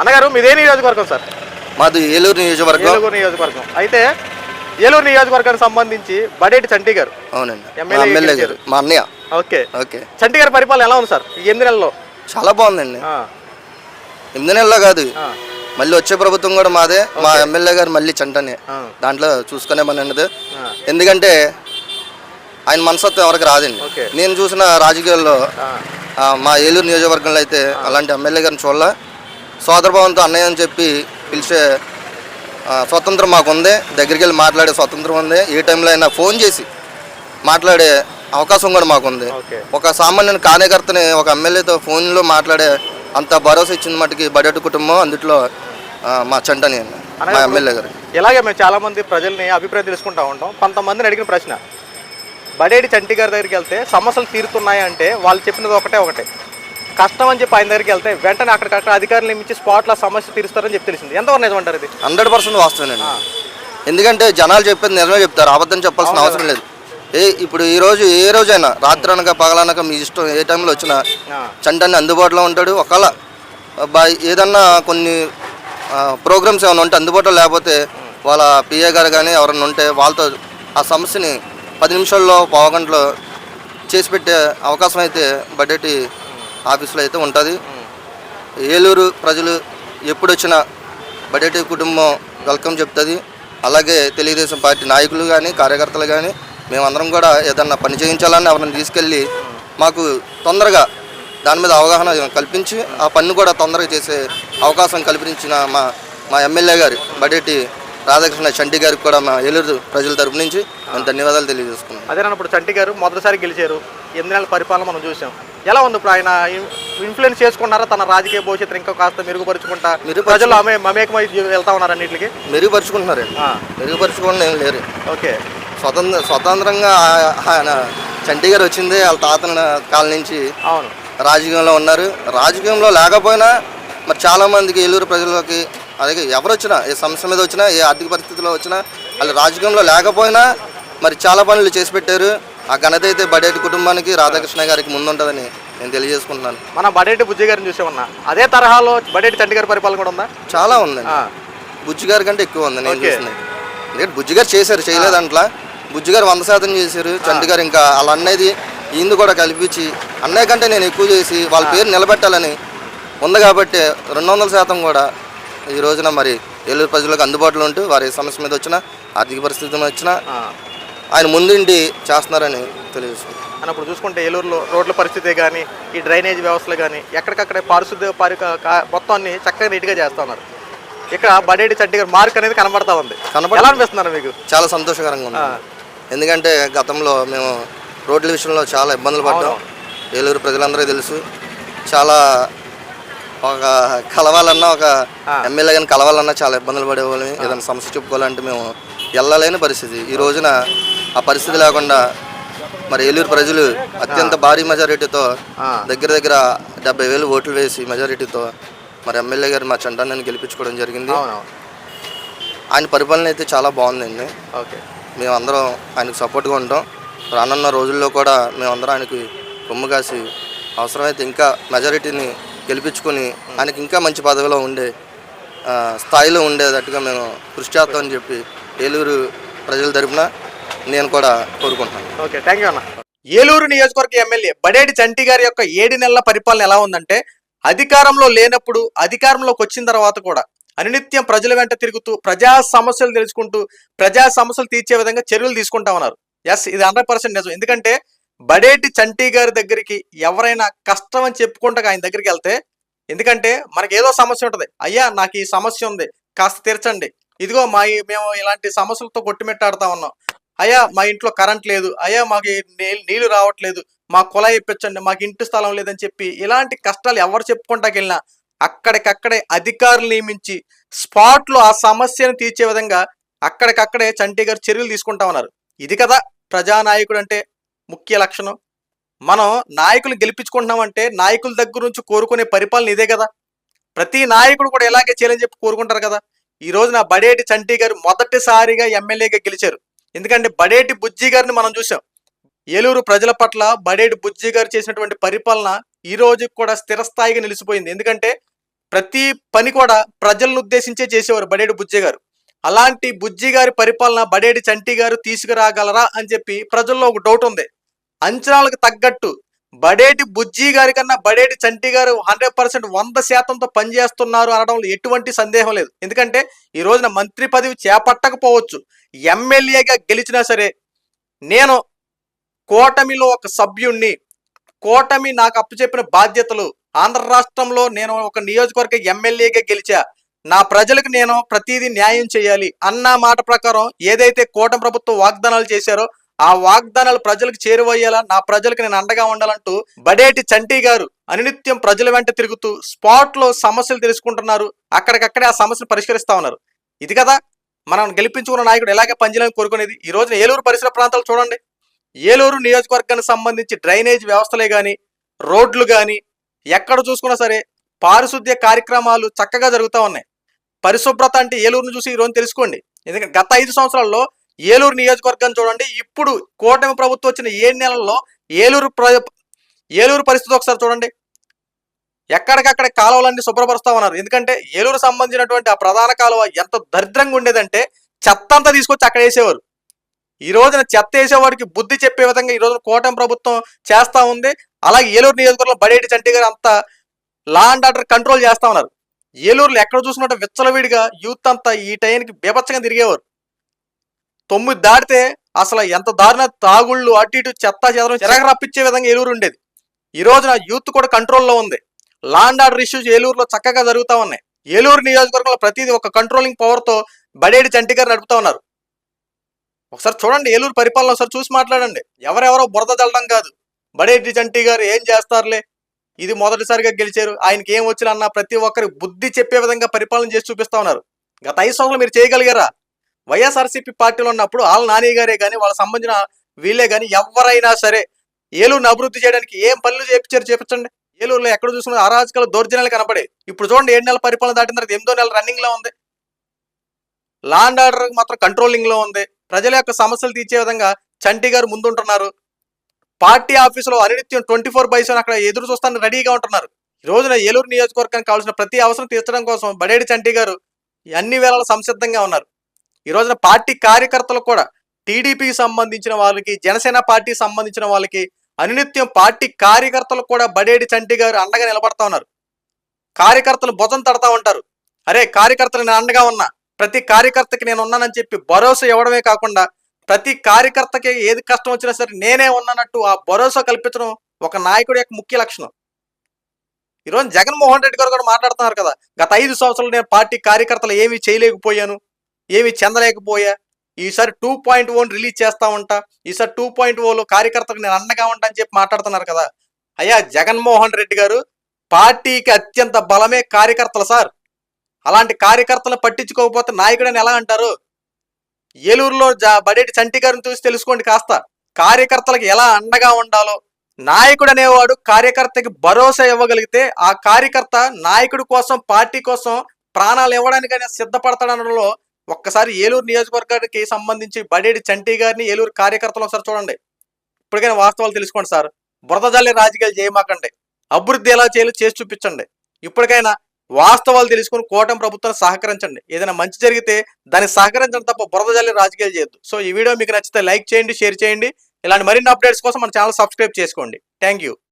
అన్నగారు మీదే నియోజకవర్గం సార్? మాది ఏలూరు నియోజకవర్గం. ఏలూరు నియోజకవర్గం. అయితే ఏలూరు నియోజకవర్గానికి సంబంధించి బడేటి చంటి గారు అవునండి. మా ఎమ్మెల్యే గారు మా అన్నయ్య. ఓకే. ఓకే. చంటి గారి పరిపాలన ఎలా ఉంది సార్? ఈ ఎనిమిది నెలల్లో? చాలా బాగుందండి. ఎనిమిది నెలల్లో కాదు. మళ్ళీ వచ్చే ప్రభుత్వం కూడా మాదే. మా ఎమ్మెల్యే గారు మళ్ళీ చంటనే. దాంట్లో చూసుకునే పని ఎందుకంటే ఆయన మనసత్వం ఎవరికి రాదండి. నేను చూసిన రాజకీయాల్లో మా ఏలూరు నియోజకవర్గంలో అయితే అలాంటి ఎమ్మెల్యే గారిని చూడాల. సోదరభావంతో అన్నయ్య అని చెప్పి పిలిచే స్వతంత్రం మాకు ఉంది దగ్గరికి వెళ్ళి మాట్లాడే స్వతంత్రం ఉంది. ఏ టైంలో అయినా ఫోన్ చేసి మాట్లాడే అవకాశం కూడా మాకు ఉంది ఓకే. ఒక సామాన్య కార్యకర్తని ఒక ఎమ్మెల్యేతో ఫోన్లో మాట్లాడే అంత భరోసా ఇచ్చిన మట్టుకి బడెట్ కుటుంబం అందుట్లో మా చంటని మా ఎమ్మెల్యే గారు ఇలాగే మేము చాలా మంది ప్రజల్ని అభిప్రాయం తెలుసుకుంటా ఉంటాం. కొంతమందిని అడిగిన ప్రశ్న. బడేడి చంటి గారి దగ్గరికి వెళ్తే సమస్యలు తీరుతున్నాయి అంటే వాళ్ళు చెప్పినది ఒకటే ఒకటే. కష్టం అని చెప్పి ఆయన దగ్గరికి వెళ్తే వెంటనే అక్కడికక్కడ అధికారులు నియమించి స్పాట్లో సమస్య తీరుస్తారని చెప్పి తెలిసింది. ఎంతవరకు నిజం అంటారు ఇది? హండ్రెడ్ పర్సెంట్ వాస్తవేనండి ఎందుకంటే జనాలు చెప్పేది నిజమే చెప్తారు. అబద్ధం చెప్పాల్సిన అవసరం లేదు. ఏ ఇప్పుడు ఈ రోజు ఏ రోజైనా రాత్రి అనక పగలనక మీ ఇష్టం ఏ టైంలో వచ్చినా ఆ, చంటని అందుబాటులో ఉంటాడు. ఒకవేళ బా ఏదన్నా కొన్ని ప్రోగ్రామ్స్ ఏమైనా ఉంటే అందుబాటులో లేకపోతే వాళ్ళ పిఏ గారు కానీ ఎవరైనా ఉంటే వాళ్ళతో ఆ సమస్యని పది నిమిషాల్లో పావు గంటలో చేసి పెట్టే అవకాశం అయితే బడ్డెటి ఆఫీస్లో అయితే ఉంటుంది. ఏలూరు ప్రజలు ఎప్పుడు వచ్చినా కుటుంబం వెల్కమ్ చెప్తుంది. అలాగే తెలుగుదేశం పార్టీ నాయకులు కానీ కార్యకర్తలు కానీ మేమందరం కూడా ఏదన్నా పని చేయించాలని ఎవరిని తీసుకెళ్ళి మాకు తొందరగా దాని మీద అవగాహన కల్పించి ఆ పని కూడా తొందరగా చేసే అవకాశం కల్పించిన మా మా ఎమ్మెల్యే గారు బడేటి రాధాకృష్ణ చంటి గారికి కూడా మా ఏలూరు ప్రజల తరపు నుంచి మేము ధన్యవాదాలు తెలియజేసుకున్నాను అదేనప్పుడు చంటి గారు మొదటిసారి గెలిచారు. ఎనిమిది నెలల పరిపాలన మనం చూసాం. ఎలా ఉంది ఇప్పుడు ఆయన ఇన్ఫ్లుయెన్స్ చేసుకున్నారా? తన రాజకీయ భవిష్యత్తు ఇంకా కాస్త మెరుగుపరుచుకుంటా? మెరుగుపరుచు- ప్రజలు ఆమె మమేకమై వెళ్తా ఉన్నారు అన్నింటికి? మెరుగుపరుచుకుంటున్నారండి. ఆ, మెరుగుపరుచుకోవడం ఏం లేరు. ఓకే. స్వతంత్ర స్వతంత్రంగా ఆయన చంటి గారు వచ్చింది వాళ్ళ తాతల కాల నుంచి అవును. రాజకీయంలో ఉన్నారు. రాజకీయంలో లేకపోయినా మరి చాలామందికి ఏలూరు ప్రజలకి అలాగే ఎవరు వచ్చినా ఏ సమస్య మీద వచ్చినా ఏ ఆర్థిక పరిస్థితిలో వచ్చినా వాళ్ళు రాజకీయంలో లేకపోయినా మరి చాలా పనులు చేసి పెట్టారు. ఆ ఘనత అయితే బడేటి కుటుంబానికి రాధాకృష్ణ గారికి ముందుంటుందని నేను తెలియజేసుకుంటున్నాను. మన బడేటి బుజ్జి గారిని చూసామన్నా అదే తరహాలో బడేటి చంటి గారి పరిపాలన కూడా ఉందా? చాలా ఉందండి. బుజ్జి గారి కంటే ఎక్కువ ఉంది నేను. చూసింది. ఎందుకంటే బుజ్జి గారు చేశారు చేయలేదు అంట్లా. బుజ్జి గారు వంద శాతం చేశారు చంటి గారు ఇంకా వాళ్ళ అన్నది ఈయన కూడా కల్పించి అన్నయ్య కంటే నేను ఎక్కువ చేసి వాళ్ళ పేరు నిలబెట్టాలని ఉంది కాబట్టి రెండు వందల శాతం కూడా ఈ రోజున మరి ఏలూరు ప్రజలకు అందుబాటులో ఉంటూ వారి సమస్య మీద వచ్చినా ఆర్థిక పరిస్థితి వచ్చినా. ఆయన ముందుండి చేస్తున్నారని తెలియజేసుకుంటాను అన్నప్పుడు చూసుకుంటే ఏలూరులో రోడ్ల పరిస్థితి కానీ ఈ డ్రైనేజ్ వ్యవస్థలు కానీ ఎక్కడికక్కడే పారిశుద్ధ్య పరి కా- మొత్తం అన్ని చక్కగా నీట్గా చేస్తా ఉన్నారు ఇక్కడ బడేటి చంటి గారి మార్క్ అనేది కనబడతా ఉంది. కనబడ- ఎలా అనిపిస్తున్నారు మీకు? చాలా సంతోషకరంగా ఉంది. ఎందుకంటే గతంలో మేము రోడ్ల విషయంలో చాలా ఇబ్బందులు పడ్డాం. ఏలూరు ప్రజలందరూ తెలుసు. చాలా ఒక కలవాలన్నా ఒక ఎమ్మెల్యే గారిని కలవాలన్నా చాలా ఇబ్బందులు పడేవాళ్ళం. ఏదైనా సమస్య చెప్పుకోవాలంటే మేము వెళ్ళలేని పరిస్థితి. ఈ రోజున ఆ పరిస్థితి లేకుండా మరి ఏలూరు ప్రజలు అత్యంత భారీ మెజారిటీతో. దగ్గర దగ్గర డెబ్బై వేలు ఓట్లు వేసి మెజారిటీతో మరి ఎమ్మెల్యే గారు మా చంటాన్ని గెలిపించుకోవడం జరిగింది. ఆయన పరిపాలన అయితే చాలా బాగుందండి. ఓకే. మేమందరం ఆయనకు సపోర్ట్గా ఉంటాం. రానున్న రోజుల్లో కూడా మేమందరం ఆయనకి కొమ్ము కాసి అవసరమైతే ఇంకా మెజారిటీని గెలిపించుకొని ఆయనకి ఇంకా మంచి పదవిలో ఉండే స్థాయిలో ఉండేటట్టుగా మేము కృషి చేస్తామని చెప్పి ఏలూరు ప్రజల తరపున నేను కూడా కోరుకుంటున్నాను. ఓకే థ్యాంక్ యూ అన్న. ఏలూరు నియోజకవర్గ ఎమ్మెల్యే బడేటి చంటి గారి యొక్క ఏడు నెలల పరిపాలన ఎలా ఉందంటే అధికారంలో లేనప్పుడు అధికారంలోకి వచ్చిన తర్వాత కూడా అనునిత్యం ప్రజల వెంట తిరుగుతూ ప్రజా సమస్యలు తెలుసుకుంటూ ప్రజా సమస్యలు తీర్చే విధంగా చర్యలు తీసుకుంటా ఉన్నారు. ఎస్ ఇది హండ్రెడ్ పర్సెంట్ నిజం. ఎందుకంటే బడేటి చంటి గారి దగ్గరికి ఎవరైనా కష్టం అని చెప్పుకుంటా ఆయన దగ్గరికి వెళ్తే ఎందుకంటే మనకి ఏదో సమస్య ఉంటుంది. అయ్యా నాకు ఈ సమస్య ఉంది. కాస్త తీర్చండి. ఇదిగో మా మేము ఇలాంటి సమస్యలతో కొట్టుమిట్టాడుతా ఉన్నాం. అయ్యా మా ఇంట్లో కరెంట్ లేదు. అయ్యా మాకు నీళ్ళు రావట్లేదు. మా కుళాయి ఇప్పించండి మాకు ఇంటి స్థలం లేదని చెప్పి ఇలాంటి కష్టాలు ఎవరు చెప్పుకుంటాకి వెళ్ళినా అక్కడికక్కడే అధికారులు నియమించి స్పాట్లో ఆ సమస్యను తీర్చే విధంగా అక్కడికక్కడే చంటి గారు చర్యలు తీసుకుంటా ఉన్నారు. ఇది కదా ప్రజానాయకుడు అంటే ముఖ్య లక్షణం. మనం నాయకులు గెలిపించుకుంటున్నామంటే నాయకుల దగ్గర నుంచి కోరుకునే పరిపాలన ఇదే కదా. ప్రతి నాయకుడు కూడా ఇలాగే చేయాలని చెప్పి కోరుకుంటారు కదా. ఈ రోజు నా బడేటి చంటి గారు మొదటిసారిగా ఎమ్మెల్యేగా గెలిచారు. ఎందుకంటే బడేటి బుజ్జి గారిని మనం చూసాం ఏలూరు ప్రజల పట్ల బడేటి బుజ్జి గారు చేసినటువంటి పరిపాలన ఈ రోజు కూడా స్థిరస్థాయిగా నిలిచిపోయింది. ఎందుకంటే ప్రతి పని కూడా ప్రజలను ఉద్దేశించే చేసేవారు బడేటి బుజ్జి గారు. అలాంటి బుజ్జి గారి పరిపాలన బడేడి చంటి గారు తీసుకురాగలరా అని చెప్పి ప్రజల్లో ఒక డౌట్ ఉంది. అంచనాలకు తగ్గట్టు బడేటి బుజ్జి గారి కన్నా బడేటి చంటి గారు హండ్రెడ్ పర్సెంట్ వంద శాతంతో పనిచేస్తున్నారు అనడంలో ఎటువంటి సందేహం లేదు. ఎందుకంటే ఈ రోజున మంత్రి పదవి చేపట్టకపోవచ్చు. ఎమ్మెల్యేగా గెలిచినా సరే నేను కూటమిలో ఒక సభ్యుణ్ణి కూటమి నాకు అప్పచెప్పిన బాధ్యతలు ఆంధ్ర రాష్ట్రంలో నేను ఒక నియోజకవర్గ ఎమ్మెల్యేగా గెలిచా నా ప్రజలకు నేను ప్రతిదీ న్యాయం చేయాలి అన్న మాట ప్రకారం ఏదైతే కూటమి ప్రభుత్వం వాగ్దానాలు చేశారో ఆ వాగ్దానాలు ప్రజలకు చేరువయ్యేలా నా ప్రజలకు నేను అండగా ఉండాలంటూ బడేటి చంటి గారు అనునిత్యం ప్రజల వెంట తిరుగుతూ స్పాట్లో సమస్యలు తెలుసుకుంటున్నారు. అక్కడికక్కడే ఆ సమస్యలు పరిష్కరిస్తా ఉన్నారు. ఇది కదా మనం గెలిపించుకున్న నాయకుడు ఎలాగే పనిచేయాలని కోరుకునేది? ఈ రోజున ఏలూరు పరిసర ప్రాంతాలు చూడండి. ఏలూరు నియోజకవర్గానికి సంబంధించి డ్రైనేజ్ వ్యవస్థలే కానీ రోడ్లు కానీ ఎక్కడ చూసుకున్నా సరే పారిశుద్ధ్య కార్యక్రమాలు చక్కగా జరుగుతూ ఉన్నాయి. పరిశుభ్రత అంటే ఏలూరును చూసి ఈరోజు తెలుసుకోండి. ఎందుకంటే గత ఐదు సంవత్సరాల్లో ఏలూరు నియోజకవర్గం చూడండి. ఇప్పుడు కూటమి ప్రభుత్వం వచ్చిన ఏడు నెలల్లో ఏలూరు ప్ర ఏలూరు పరిస్థితి ఒకసారి చూడండి. ఎక్కడికక్కడ కాలువలన్నీ శుభ్రపరుస్తామన్నారు. ఎందుకంటే ఏలూరు సంబంధించినటువంటి ఆ ప్రధాన కాలువ ఎంత దరిద్రంగా ఉండేదంటే చెత్త అంతా తీసుకొచ్చి అక్కడ వేసేవారు. ఈ రోజున చెత్త వేసేవాడికి బుద్ధి చెప్పే విధంగా ఈ రోజున కూటమి ప్రభుత్వం చేస్తా ఉంది. అలాగే ఏలూరు నియోజకవర్గంలో బడేటి చంటి గారు అంతా లా అండ్ ఆర్డర్ కంట్రోల్ చేస్తా ఉన్నారు. ఏలూరులో ఎక్కడ చూసినట్టు విచ్చలవిడిగా యూత్ అంతా ఈ టైంకి బీభత్సంగా తిరిగేవారు. తొమ్మిది దాటితే అసలు ఎంత దారుణ తాగుళ్ళు అటు ఇటు చెత్త చెదరం చెరగ రప్పించే విధంగా ఏలూరు ఉండేది. ఈ రోజున యూత్ కూడా కంట్రోల్లో ఉంది. లాండ్ ఆర్డర్ ఇష్యూస్ ఏలూరులో చక్కగా జరుగుతూ ఉన్నాయి. ఏలూరు నియోజకవర్గంలో ప్రతిదీ ఒక కంట్రోలింగ్ పవర్తో బడేడి చంటి గారు నడుపుతా ఉన్నారు. ఒకసారి చూడండి ఏలూరు పరిపాలన ఒకసారి చూసి మాట్లాడండి. ఎవరెవరో బురద చల్లడం కాదు. బడేటి చంటి గారు ఏం చేస్తారులే? ఇది మొదటిసారిగా గెలిచారు. ఆయనకి ఏం వచ్చినా ప్రతి ఒక్కరి బుద్ధి చెప్పే విధంగా పరిపాలన చేసి చూపిస్తా ఉన్నారు. గత ఐదు సంవత్సరాలు మీరు చేయగలిగారా? వైఎస్ఆర్సీపీ పార్టీలో ఉన్నప్పుడు వాళ్ళ నాని గారే కానీ వాళ్ళకి సంబంధించిన వీళ్ళే కానీ ఎవరైనా సరే ఏలూరుని అభివృద్ధి చేయడానికి ఏం పనులు చేపించారు చేపించండి. ఏలూరులో ఎక్కడ చూసిన అరాజకాలు దౌర్జన్యాలు కనపడే. ఇప్పుడు చూడండి ఏడు నెలల పరిపాలన దాటిన తర్వాత ఎనిమిదో నెల రన్నింగ్లో ఉంది. లాండ్ ఆర్డర్ మాత్రం కంట్రోలింగ్లో ఉంది. ప్రజల యొక్క సమస్యలు తీర్చే విధంగా చంటి గారు ముందుంటున్నారు. పార్టీ ఆఫీసులో అనిత్యం ట్వంటీ ఫోర్ బై సెవెన్ అక్కడ ఎదురు చూస్తాను రెడీగా ఉంటున్నారు. ఈ రోజున ఏలూరు నియోజకవర్గానికి కావాల్సిన ప్రతి అవసరం తీర్చడం కోసం బడేడి చంటి గారు అన్ని వేళలా సంసిద్ధంగా ఉన్నారు. ఈ రోజున పార్టీ కార్యకర్తలు కూడా టీడీపీకి సంబంధించిన వాళ్ళకి జనసేన పార్టీకి సంబంధించిన వాళ్ళకి అనునిత్యం పార్టీ కార్యకర్తలు కూడా బడేడి చంటి గారు అండగా నిలబడతా ఉన్నారు. కార్యకర్తలు భుజం తడతా ఉంటారు. అరే కార్యకర్తలు నేను అండగా ఉన్నా ప్రతి కార్యకర్తకి నేను ఉన్నానని చెప్పి భరోసా ఇవ్వడమే కాకుండా ప్రతి కార్యకర్తకి ఏది కష్టం వచ్చినా సరే నేనే ఉన్నానట్టు ఆ భరోసా కల్పించడం ఒక నాయకుడి యొక్క ముఖ్య లక్షణం. ఈరోజు జగన్మోహన్ రెడ్డి గారు కూడా మాట్లాడుతున్నారు కదా గత ఐదు సంవత్సరాలు నేను పార్టీ కార్యకర్తలు ఏమీ చేయలేకపోయాను. ఏమి చెందలేకపోయా. ఈసారి టూ పాయింట్ ఓన్ రిలీజ్ చేస్తా ఉంటా. ఈసారి టూ పాయింట్ ఓలో కార్యకర్తలకు నేను అండగా ఉంటా అని చెప్పి మాట్లాడుతున్నారు కదా. అయ్యా జగన్మోహన్ రెడ్డి గారు పార్టీకి అత్యంత బలమే కార్యకర్తలు సార్. అలాంటి కార్యకర్తలు పట్టించుకోకపోతే నాయకుడని ఎలా అంటారు? ఏలూరులో జా బడేటి చంటి గారిని చూసి తెలుసుకోండి కాస్త. కార్యకర్తలకు ఎలా అండగా ఉండాలో. నాయకుడు అనేవాడు కార్యకర్తకి భరోసా ఇవ్వగలిగితే ఆ కార్యకర్త నాయకుడి కోసం పార్టీ కోసం ప్రాణాలు ఇవ్వడానికైనా సిద్ధపడతాడనడంలో ఒక్కసారి ఏలూరు నియోజకవర్గానికి సంబంధించి బడేడి చంటి గారిని ఏలూరు కార్యకర్తలు ఒకసారి చూడండి. ఇప్పటికైనా వాస్తవాలు తెలుసుకోండి సార్. బురద జల్లి రాజకీయాలు చేయమాకండి. అభివృద్ధి ఎలా చేయాలో చేసి చూపించండి. ఇప్పటికైనా వాస్తవాలు తెలుసుకుని కూటమి ప్రభుత్వం సహకరించండి. ఏదైనా మంచి జరిగితే దాన్ని సహకరించడం తప్ప బురద జల్లి రాజకీయాలు చేయొద్దు. సో ఈ వీడియో మీకు నచ్చితే లైక్ చేయండి షేర్ చేయండి. ఇలాంటి మరిన్ని అప్డేట్స్ కోసం మన ఛానల్ సబ్స్క్రైబ్ చేసుకోండి. Thank you